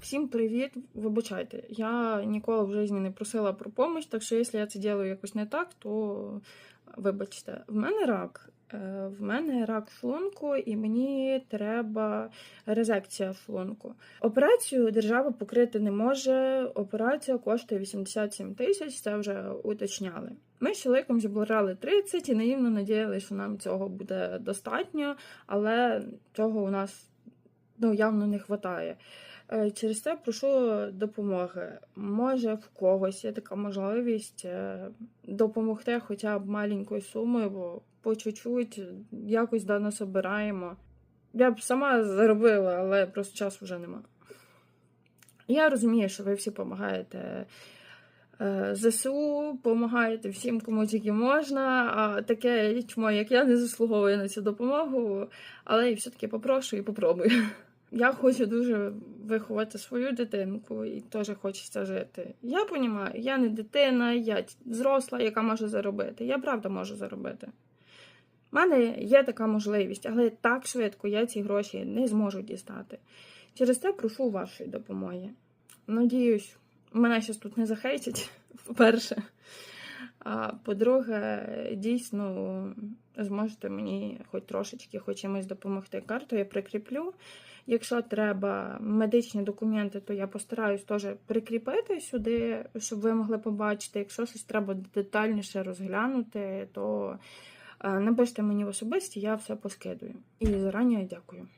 Всім привіт! Вибачайте, я ніколи в житті не просила про допомогу, так що якщо я це ділаю якось не так, то вибачте. В мене рак. Е, В мене рак шлунку, і мені треба резекція шлунку. Операцію держава покрити не може. Операція коштує 87 тисяч, це вже уточняли. Ми з чоловіком зібрали 30 і наївно надіялися, що нам цього буде достатньо, але цього у нас ну, явно не вистачає. Е, Через це прошу допомоги. Може, в когось є така можливість е, допомогти хоча б маленькою сумою, бо по чуть-чуть якось да насобираємо. Я б сама заробила, але просто часу вже нема. Я розумію, що ви всі допомагаєте е, ЗСУ, допомагаєте всім, кому тільки можна. А таке чмо, як я, не заслуговую на цю допомогу, але і все-таки попрошу і попробую. Я хочу дуже виховати свою дитинку і теж хочеться жити. Я розумію, я не дитина, я взросла, яка може заробити. Я правда можу заробити. У мене є така можливість, але так швидко я ці гроші не зможу дістати. Через це прошу вашої допомоги. Надіюсь, мене щось тут не захейтять, по-перше. А по-друге, дійсно зможете мені хоч трошечки, хоч чимось допомогти. Карту я прикріплю. Якщо треба медичні документи, то я постараюсь теж прикріпити сюди, щоб ви могли побачити. Якщо щось треба детальніше розглянути, то е, напишіть мені в особисті, я все поскидую. І зарані дякую.